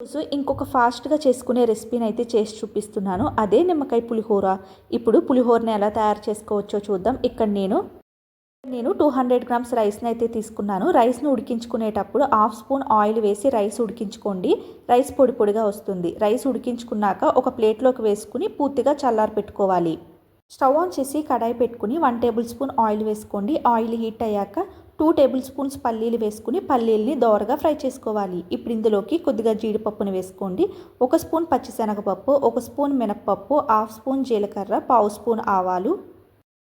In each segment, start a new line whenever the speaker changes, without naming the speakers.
రోజు ఇంకొక ఫాస్ట్గా చేసుకునే రెసిపీని అయితే చేసి చూపిస్తున్నాను. అదే నిమ్మకాయ పులిహోర. ఇప్పుడు పులిహోరని ఎలా తయారు చేసుకోవచ్చో చూద్దాం. ఇక్కడ నేను నేను టూ హండ్రెడ్ గ్రామ్స్ రైస్ని అయితే తీసుకున్నాను. రైస్ని ఉడికించుకునేటప్పుడు హాఫ్ స్పూన్ ఆయిల్ వేసి రైస్ ఉడికించుకోండి. రైస్ పొడి పొడిగా వస్తుంది. రైస్ ఉడికించుకున్నాక ఒక ప్లేట్లోకి వేసుకుని పూర్తిగా చల్లారి పెట్టుకోవాలి. స్టవ్ ఆన్ చేసి కడాయి పెట్టుకుని వన్ టేబుల్ స్పూన్ ఆయిల్ వేసుకోండి. ఆయిల్ హీట్ అయ్యాక టూ టేబుల్ స్పూన్స్ పల్లీలు వేసుకుని పల్లీల్ని దోరగా ఫ్రై చేసుకోవాలి. ఇప్పుడు ఇందులోకి కొద్దిగా జీడిపప్పుని వేసుకోండి. ఒక స్పూన్ పచ్చిశనగపప్పు ఒక స్పూన్ మినప్పప్పు హాఫ్ స్పూన్ జీలకర్ర పావు స్పూన్ ఆవాలు.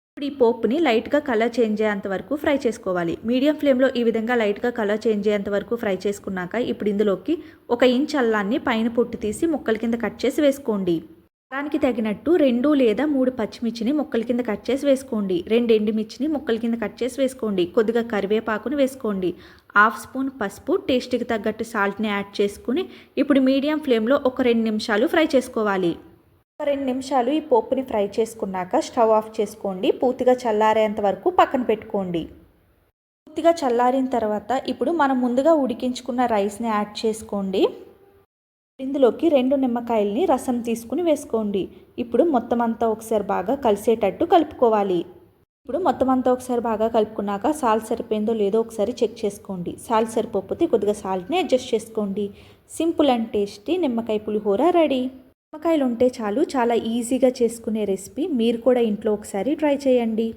ఇప్పుడు ఈ పోపుని లైట్గా కలర్ చేంజ్ అయ్యేంత వరకు ఫ్రై చేసుకోవాలి. మీడియం ఫ్లేమ్లో ఈ విధంగా లైట్గా కలర్ చేంజ్ అయ్యేంత వరకు ఫ్రై చేసుకున్నాక ఇప్పుడు ఇందులోకి ఒక ఇంచ్ అల్లాన్ని పైన పొట్టు తీసి ముక్కల కింద కట్ చేసి వేసుకోండి. దానికి తగినట్టు రెండు లేదా మూడు పచ్చిమిర్చిని ముక్కల కింద కట్ చేసి వేసుకోండి. రెండు ఎండుమిర్చిని ముక్కల కింద కట్ చేసి వేసుకోండి. కొద్దిగా కరివేపాకుని వేసుకోండి. హాఫ్ స్పూన్ పసుపు టేస్ట్కి తగ్గట్టు సాల్ట్ని యాడ్ చేసుకుని ఇప్పుడు మీడియం ఫ్లేమ్లో ఒక రెండు నిమిషాలు ఫ్రై చేసుకోవాలి. ఒక రెండు నిమిషాలు ఈ పోపుని ఫ్రై చేసుకున్నాక స్టవ్ ఆఫ్ చేసుకోండి. పూర్తిగా చల్లారేంత వరకు పక్కన పెట్టుకోండి. పూర్తిగా చల్లారిన తర్వాత ఇప్పుడు మనం ముందుగా ఉడికించుకున్న రైస్ని యాడ్ చేసుకోండి. ఇందులోకి రెండు నిమ్మకాయల్ని రసం తీసుకుని వేసుకోండి. ఇప్పుడు మొత్తం అంతా ఒకసారి బాగా కలిసేటట్టు కలుపుకోవాలి. ఇప్పుడు మొత్తం అంతా ఒకసారి బాగా కలుపుకున్నాక సాల్ట్ సరిపోయిందో లేదో ఒకసారి చెక్ చేసుకోండి. సాల్ట్ సరిపోతే కొద్దిగా సాల్ట్ని అడ్జస్ట్ చేసుకోండి. సింపుల్ అండ్ టేస్టీ నిమ్మకాయ పులిహోర రెడీ. నిమ్మకాయలు ఉంటే చాలు చాలా ఈజీగా చేసుకునే రెసిపీ. మీరు కూడా ఇంట్లో ఒకసారి ట్రై చేయండి.